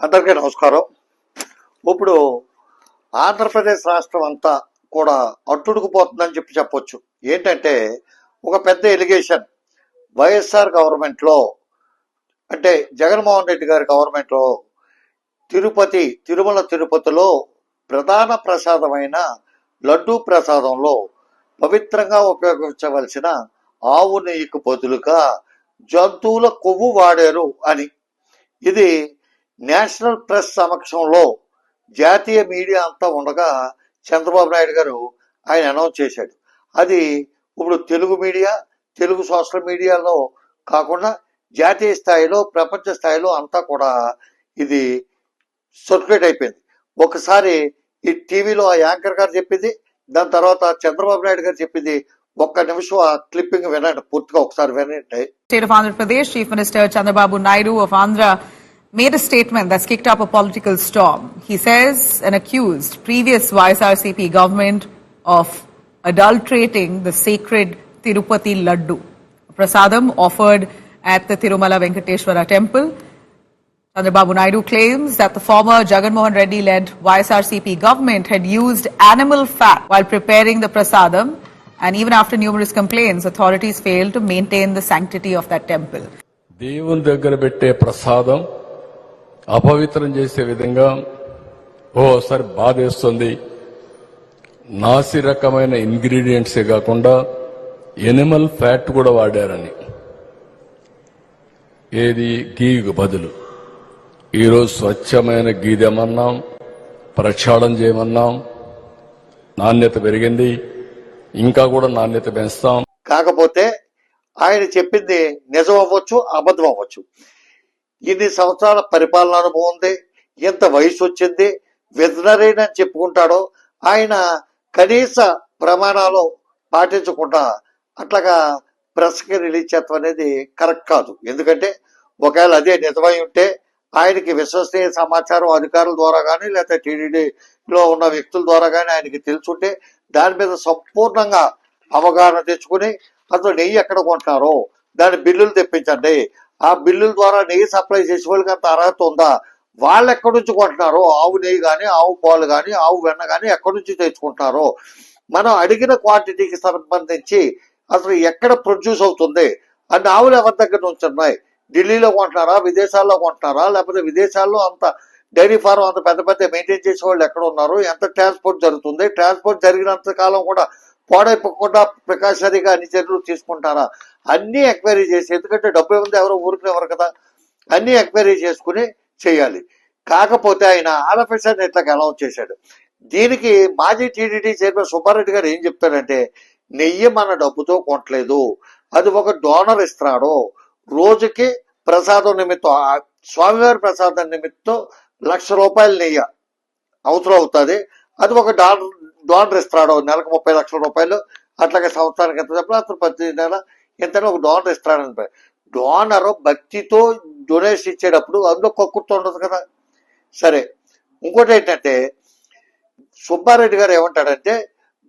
అందరికీ నమస్కారం. ఇప్పుడు ఆంధ్రప్రదేశ్ రాష్ట్రం అంతా కూడా అట్టుడుకుపోతుందని చెప్పి చెప్పొచ్చు. ఏంటంటే ఒక పెద్ద ఎలిగేషన్ వైఎస్ఆర్ గవర్నమెంట్లో అంటే జగన్మోహన్ రెడ్డి గారి గవర్నమెంట్లో తిరుపతి తిరుమల తిరుపతిలో ప్రధాన ప్రసాదమైన లడ్డూ ప్రసాదంలో పవిత్రంగా ఉపయోగించవలసిన ఆవు నెయ్యికి బదులుగా జంతువుల కొవ్వు వాడారు అని. ఇది నేషనల్ ప్రెస్ సమక్షంలో జాతీయ మీడియా అంతా ఉండగా చంద్రబాబు నాయుడు గారు ఆయన అనౌన్స్ చేశాడు. అది ఇప్పుడు తెలుగు మీడియా తెలుగు సోషల్ మీడియాలో కాకుండా జాతీయ స్థాయిలో ప్రపంచ స్థాయిలో అంతా కూడా ఇది సర్క్యులేట్ అయిపోయింది. ఒకసారి ఈ టీవీలో ఆ యాంకర్ గారు చెప్పింది దాని తర్వాత చంద్రబాబు నాయుడు గారు చెప్పింది ఒక్క నిమిషం ఆ క్లిప్పింగ్ వినండి పూర్తిగా ఒకసారి వినండి. State of Andhra Pradesh chief minister Chandrababu Naidu of Andhra made a statement that's kicked up a political storm. He says and accused previous YSRCP government of adulterating the sacred Tirupati Laddu, a prasadam offered at the Tirumala Venkateshwara temple. Chandrababu Naidu claims that the former Jagan Mohan Reddy led YSRCP government had used animal fat while preparing the prasadam, and even after numerous complaints, authorities failed to maintain the sanctity of that temple. దేవుని దగ్గర పెట్టే ప్రసాదం అపవిత్రం చేసే విధంగా ఓసారి బాధేస్తుంది. నాసి రకమైన ఇంగ్రీడియంట్సే కాకుండా ఎనిమల్ ఫ్యాట్ కూడా వాడారని. ఏది? గీకు బదులు. ఈరోజు స్వచ్ఛమైన గీదేమన్నాం ప్రక్షాళన చేయమన్నాం. నాణ్యత పెరిగింది ఇంకా కూడా నాణ్యత పెంచుతాం. కాకపోతే ఆయన చెప్పింది నిజం అవ్వచ్చు అబద్ధం అవ్వచ్చు. ఇన్ని సంవత్సరాల పరిపాలన అనుభవం ఉంది? ఎంత వయసు వచ్చింది? విజనరీని అని చెప్పుకుంటాడో ఆయన కనీస ప్రమాణాలు పాటించకుండా అట్లాగా ప్రెస్కి రిలీజ్ చేస్తాం అనేది కరెక్ట్ కాదు. ఎందుకంటే ఒకవేళ అదే నిజమై ఉంటే ఆయనకి విశ్వసనీయ సమాచారం అధికారుల ద్వారా కానీ లేకపోతే టీడీడీలో ఉన్న వ్యక్తుల ద్వారా కానీ ఆయనకి తెలుసుంటే దాని మీద సంపూర్ణంగా అవగాహన తెచ్చుకుని అసలు నెయ్యి ఎక్కడ కొంటున్నారో దాని బిల్లులు తెప్పించండి ఆ బిల్లుల ద్వారా నెయ్యి సప్లై చేసే వాళ్ళకి అంత అర్హత ఉందా? వాళ్ళు ఎక్కడి నుంచి కొంటున్నారో? ఆవు నెయ్యి కానీ ఆవు పాలు కానీ ఆవు వెన్న కానీ ఎక్కడి నుంచి తెచ్చుకుంటున్నారో మనం అడిగిన క్వాంటిటీకి సంబంధించి అసలు ఎక్కడ ప్రొడ్యూస్ అవుతుంది? అన్ని ఆవులు ఎవరి దగ్గర నుంచి ఉన్నాయి? ఢిల్లీలో కొంటున్నారా? విదేశాల్లో కొంటున్నారా? లేకపోతే విదేశాల్లో అంత డైరీ ఫార్మ్ అంత పెద్ద పెద్ద మెయింటైన్ చేసే వాళ్ళు ఎక్కడ ఉన్నారు? ఎంత ట్రాన్స్పోర్ట్ జరుగుతుంది? ట్రాన్స్పోర్ట్ జరిగినంత కాలం కూడా పాడైపోకుండా ప్రికాషనరీగా అన్ని చర్యలు తీసుకుంటారా? అన్ని ఎంక్వైరీ చేసి ఎందుకంటే డబ్బు ఉంది ఎవరో ఊరుకునేవారు కదా? అన్ని ఎంక్వైరీ చేసుకుని చేయాలి. కాకపోతే ఆయన ఆలఫెషన్ ఇట్లా అనౌన్స్ చేశాడు. దీనికి మాజీ టీడీడీ చైర్మన్ సుబ్బారెడ్డి గారు ఏం చెప్తారంటే నెయ్యి మన డబ్బుతో కొనట్లేదు. అది ఒక డోనర్ ఇస్తున్నాడు. రోజుకి ప్రసాదం నిమిత్తం స్వామివారి ప్రసాదం నిమిత్తం లక్ష రూపాయలు నెయ్యి. అవసరం అవుతుంది. అది ఒక డాలర్ డాలర్ ఇస్తున్నాడు నెలకు ముప్పై లక్షల రూపాయలు అట్లాగే సంవత్సరానికి ఎంత చెప్పిన అతను ప్రతి నెల ఎంతైనా ఒక డోనర్ ఇస్తాడని డోనర్ భక్తితో డొనేషన్ ఇచ్చేటప్పుడు అందులో కక్కుర్తో ఉండదు కదా. సరే ఇంకోటి ఏంటంటే సుబ్బారెడ్డి గారు ఏమంటాడంటే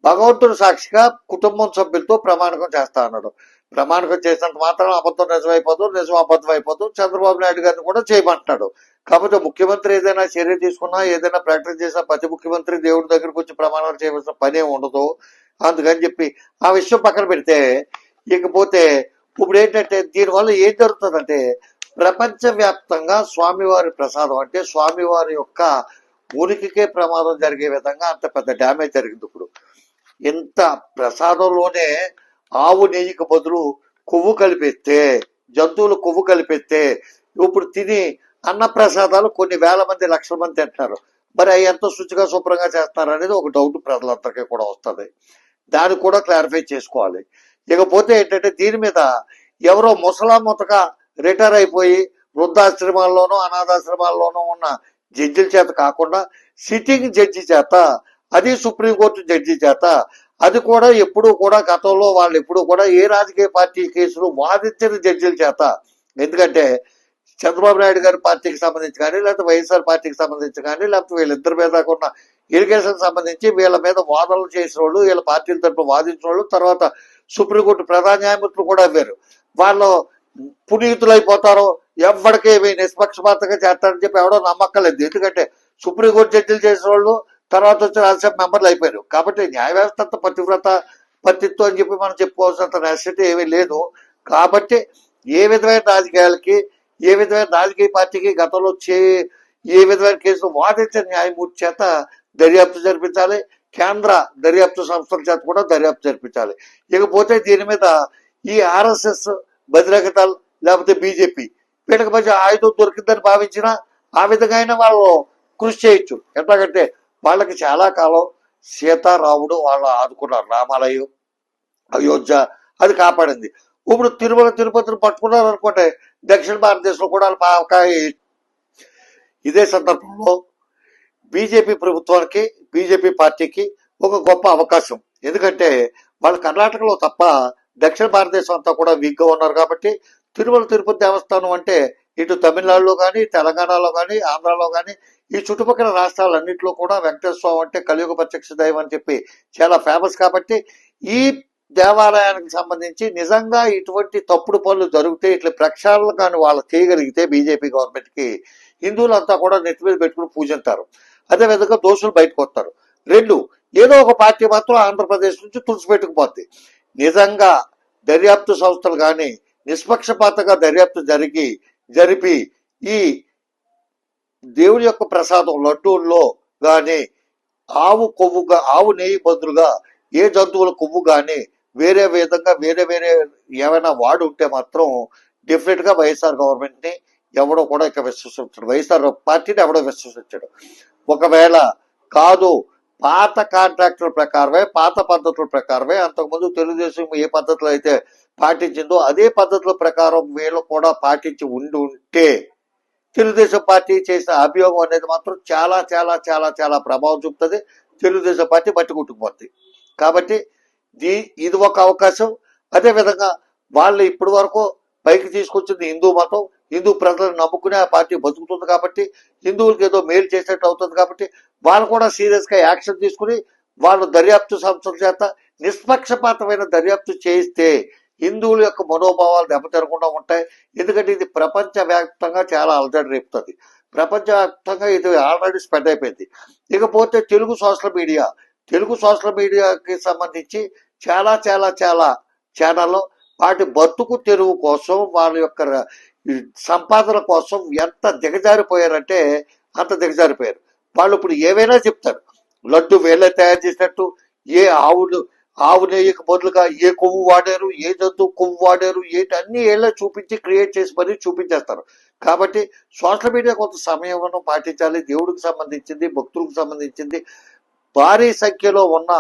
భగవంతుడు సాక్షిగా కుటుంబం సభ్యులతో ప్రమాణకం చేస్తా అన్నాడు. ప్రమాణకం చేసినంత మాత్రం అబద్ధం నిజమైపోదు నిజం అబద్ధం అయిపోదు. చంద్రబాబు నాయుడు గారిని కూడా చేయమంటున్నాడు. కాకపోతే ముఖ్యమంత్రి ఏదైనా చర్య తీసుకున్నా ఏదైనా ప్రకటన చేసినా ప్రతి ముఖ్యమంత్రి దేవుడి దగ్గరకు వచ్చి ప్రమాణాలు చేయవలసిన పని ఉండదు. అందుకని చెప్పి ఆ విషయం పక్కన పెడితే ఇకపోతే ఇప్పుడు ఏంటంటే దీనివల్ల ఏం జరుగుతుందంటే ప్రపంచవ్యాప్తంగా స్వామివారి ప్రసాదం అంటే స్వామివారి యొక్క ఉనికికే ప్రమాదం జరిగే విధంగా అంత పెద్ద డ్యామేజ్ జరిగింది ఇప్పుడు. ఇంత ప్రసాదంలోనే ఆవు నెయ్యికి బదులు కొవ్వు కలిపిస్తే జంతువులు కొవ్వు కలిపిస్తే ఇప్పుడు తిని అన్న ప్రసాదాలు కొన్ని వేల మంది లక్షల మంది తింటున్నారు. మరి అవి ఎంత శుచిగా శుభ్రంగా చేస్తున్నారు అనేది ఒక డౌట్ ప్రజలందరికీ కూడా వస్తుంది. దాన్ని కూడా క్లారిఫై చేసుకోవాలి. ఇకపోతే ఏంటంటే దీని మీద ఎవరో ముసలా ముతగా రిటైర్ అయిపోయి వృద్ధాశ్రమాల్లోనూ అనాథాశ్రమాల్లోనూ ఉన్న జడ్జిల చేత కాకుండా సిట్టింగ్ జడ్జి చేత అది సుప్రీంకోర్టు జడ్జి చేత. అది కూడా ఎప్పుడూ కూడా గతంలో వాళ్ళు ఎప్పుడు కూడా ఏ రాజకీయ పార్టీ కేసులు వాదించిన జడ్జిల చేత. ఎందుకంటే చంద్రబాబు నాయుడు గారి పార్టీకి సంబంధించి కానీ లేకపోతే వైఎస్ఆర్ పార్టీకి సంబంధించి కానీ లేకపోతే వీళ్ళిద్దరి మీద ఉన్న ఇరిగేషన్ సంబంధించి వీళ్ళ మీద వాదనలు చేసిన వాళ్ళు వీళ్ళ పార్టీల తరపున వాదించిన వాళ్ళు తర్వాత సుప్రీంకోర్టు ప్రధాన న్యాయమూర్తులు కూడా అవ్వారు వాళ్ళు పునీతులైపోతారో ఎవరికేమి నిష్పక్షపాతంగా చేస్తారని చెప్పి ఎవడో నమ్మక్కలేదు ఎందుకంటే సుప్రీంకోర్టు జడ్జిలు చేసిన వాళ్ళు తర్వాత వచ్చి రాజ్యసభ మెంబర్లు అయిపోయారు. కాబట్టి న్యాయ వ్యవస్థ అంత పతివ్రత పతిత్వం అని చెప్పి మనం చెప్పుకోవాల్సినంత నెసిటీ ఏమీ లేదు. కాబట్టి ఏ విధమైన రాజకీయాలకి ఏ విధమైన రాజకీయ పార్టీకి గతంలో చే ఏ విధమైన కేసులు వాదించిన న్యాయమూర్తి చేత దర్యాప్తు జరిపించాలి. కేంద్ర దర్యాప్తు సంస్థల చేత కూడా దర్యాప్తు జరిపించాలి. ఇకపోతే దీని మీద ఈ ఆర్ఎస్ఎస్ బహిరంగ లేకపోతే బీజేపీ వీళ్ళకి మధ్య ఆయుధం దొరికిందని భావించిన ఆ విధంగా అయినా వాళ్ళు కృషి చేయొచ్చు. ఎట్లాగంటే వాళ్ళకి చాలా కాలం సీతారాముడు వాళ్ళు ఆదుకున్నారు రామాలయం అయోధ్య అది కాపాడింది. ఇప్పుడు తిరుమల తిరుపతిని పట్టుకున్నారు అనుకుంటే దక్షిణ భారతదేశంలో కూడా వాళ్ళ ఇదే సందర్భంలో బీజేపీ ప్రభుత్వానికి బీజేపీ పార్టీకి ఒక గొప్ప అవకాశం. ఎందుకంటే వాళ్ళు కర్ణాటకలో తప్ప దక్షిణ భారతదేశం అంతా కూడా వీక్గా ఉన్నారు కాబట్టి తిరుమల తిరుపతి దేవస్థానం అంటే ఇటు తమిళనాడులో కానీ తెలంగాణలో కానీ ఆంధ్రాలో కానీ ఈ చుట్టుపక్కల రాష్ట్రాలన్నింటిలో కూడా వెంకటేశ్వర స్వామి అంటే కలియుగ ప్రత్యక్ష దైవం అని చెప్పి చాలా ఫేమస్ కాబట్టి ఈ దేవాలయానికి సంబంధించి నిజంగా ఇటువంటి తప్పుడు పనులు జరిగితే ఇట్లా ప్రక్షాళన కానీ వాళ్ళు చేయగలిగితే బీజేపీ గవర్నమెంట్కి హిందువులంతా కూడా నెత్తి మీద పెట్టుకుని పూజింటారు అదే విధంగా దోషులు బయటకు వస్తారు. రెండు ఏదో ఒక పార్టీ మాత్రం ఆంధ్రప్రదేశ్ నుంచి తుడిచిపెట్టుకుపోద్ది నిజంగా దర్యాప్తు సంస్థలు కానీ నిష్పక్షపాతంగా దర్యాప్తు జరిగి జరిపి ఈ దేవుడి యొక్క ప్రసాదం లడ్డూల్లో గాని ఆవు కొవ్వుగా ఆవు నెయ్యి బదులుగా ఏ జంతువుల కొవ్వు గాని వేరే విధంగా వేరే వేరే ఏమైనా వాడు ఉంటే మాత్రం డెఫినెట్గా వైఎస్ఆర్ గవర్నమెంట్ని ఎవడో కూడా ఇక విశ్వసించాడు. వైఎస్ఆర్ పార్టీని ఎవడో విశ్వసించాడు. ఒకవేళ కాదు పాత కాంట్రాక్టుల ప్రకారమే పాత పద్ధతుల ప్రకారమే అంతకుముందు తెలుగుదేశం ఏ పద్ధతిలో అయితే పాటించిందో అదే పద్ధతుల ప్రకారం వీళ్ళు కూడా పాటించి ఉండి ఉంటే తెలుగుదేశం పార్టీ చేసిన అభియోగం అనేది మాత్రం చాలా చాలా చాలా చాలా ప్రభావం చూపుతుంది. తెలుగుదేశం పార్టీ పట్టుకుంటుపోతుంది కాబట్టి దీ ఇది ఒక అవకాశం. అదేవిధంగా వాళ్ళు ఇప్పటి వరకు పైకి తీసుకొచ్చింది హిందూ మతం హిందూ ప్రజలను నమ్ముకునే ఆ పార్టీ బతుకుతుంది కాబట్టి హిందువులకు ఏదో మేలు చేసినట్టు అవుతుంది కాబట్టి వాళ్ళు కూడా సీరియస్గా యాక్షన్ తీసుకుని వాళ్ళు దర్యాప్తు సంస్థల చేత నిష్పక్షపాతమైన దర్యాప్తు చేయిస్తే హిందువుల యొక్క మనోభావాలు దెబ్బతిరకుండా ఉంటాయి. ఎందుకంటే ఇది ప్రపంచవ్యాప్తంగా చాలా అలజడి రేపుతుంది. ప్రపంచవ్యాప్తంగా ఇది ఆల్రెడీ స్ప్రెడ్ అయిపోయింది. ఇకపోతే Telugu social media Telugu social మీడియాకి సంబంధించి చాలా చాలా చాలా ఛానల్లో వాటి బతుకు తెరువు కోసం వాళ్ళ యొక్క సంపాదన కోసం ఎంత దిగజారిపోయారంటే అంత దిగజారిపోయారు. వాళ్ళు ఇప్పుడు ఏవైనా చెప్తారు. లడ్డు వేళ్ళ తయారు చేసినట్టు ఏ ఆవులు ఆవు నెయ్యికి బదులుగా ఏ కొవ్వు వాడారు ఏ జంతువు కొవ్వు వాడారు ఏంటి అన్ని ఏళ్ళ చూపించి క్రియేట్ చేసి మరీ చూపించేస్తారు. కాబట్టి సోషల్ మీడియా కొంత సమయం పాటించాలి. దేవుడికి సంబంధించింది భక్తులకు సంబంధించింది. భారీ సంఖ్యలో ఉన్న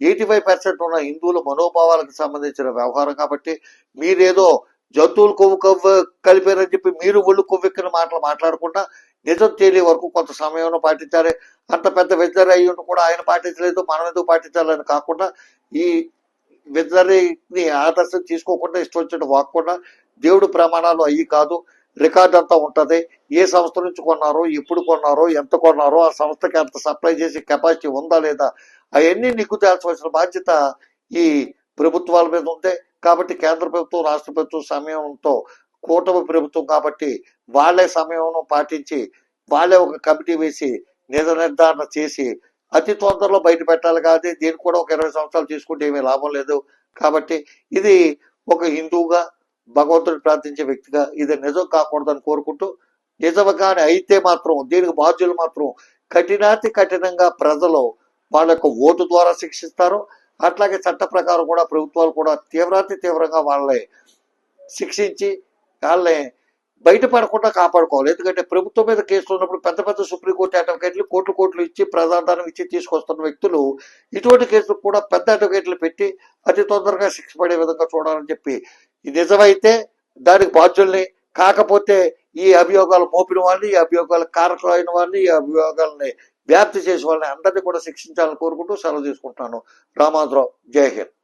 ఎయిటీ ఫైవ్ పర్సెంట్ ఉన్న హిందువుల మనోభావాలకు సంబంధించిన వ్యవహారం కాబట్టి మీరేదో జంతువులు కొవ్వు కొవ్వు కలిపారని చెప్పి మీరు ఒళ్ళు కొవ్వెక్కిన మాటలు మాట్లాడకుండా నిజం తేలే వరకు కొంత సమయం పాటించాలి అంత పెద్ద వెజ్జర్ అయ్యి కూడా ఆయన పాటించలేదు మనం ఎందుకు పాటించాలని కాకుండా ఈ వెజ్జరీని ఆదర్శం తీసుకోకుండా ఇష్టం వచ్చిన వాక్కుండా దేవుడు ప్రమాణాలు అయ్యి కాదు రికార్డ్ అంతా ఉంటుంది. ఏ సంస్థ నుంచి కొన్నారో ఎప్పుడు కొన్నారో ఎంత కొన్నారో ఆ సంస్థకి అంత సప్లై చేసే కెపాసిటీ ఉందా లేదా అవన్నీ నిగ్గు తేల్చవలసిన బాధ్యత ఈ ప్రభుత్వాల మీద ఉందే. కాబట్టి కేంద్ర ప్రభుత్వం రాష్ట్ర ప్రభుత్వం సమయంతో కూటమి ప్రభుత్వం కాబట్టి వాళ్ళే సమయం పాటించి వాళ్ళే ఒక కమిటీ వేసి నిజ నిర్ధారణ చేసి అతి తొందరలో బయట పెట్టాలి కాదు దీనికి కూడా ఒక ఇరవై సంవత్సరాలు తీసుకుంటే ఏమీ లాభం లేదు. కాబట్టి ఇది ఒక హిందువుగా భగవంతుడు ప్రార్థించే వ్యక్తిగా ఇది నిజం కాకూడదని కోరుకుంటూ నిజంగానే అయితే మాత్రం దీనికి బాధ్యులు మాత్రం కఠినాతి కఠినంగా ప్రజలు వాళ్ళ యొక్క ఓటు ద్వారా శిక్షిస్తారు. అట్లాగే చట్ట ప్రకారం కూడా ప్రభుత్వాలు కూడా తీవ్రాతి తీవ్రంగా వాళ్ళని శిక్షించి వాళ్ళని బయటపడకుండా కాపాడుకోవాలి. ఎందుకంటే ప్రభుత్వం మీద కేసులు ఉన్నప్పుడు పెద్ద పెద్ద సుప్రీంకోర్టు అడ్వకేట్లు కోట్లు కోట్లు ఇచ్చి ప్రధానం ఇచ్చి తీసుకొస్తున్న వ్యక్తులు ఇటువంటి కేసులు కూడా పెద్ద అడ్వకేట్లు పెట్టి అతి తొందరగా శిక్ష పడే విధంగా చూడాలని చెప్పి నిజమైతే దానికి బాధ్యుల్ని కాకపోతే ఈ అభియోగాలు మోపిన వాళ్ళని ఈ అభియోగాలు కారకులైన వాళ్ళని ఈ అభియోగాలని వ్యాప్తి చేసే వాళ్ళని అందరినీ కూడా శిక్షించాలని కోరుకుంటూ సెలవు తీసుకుంటున్నాను. రామాంధ్రరావు జై హింద్.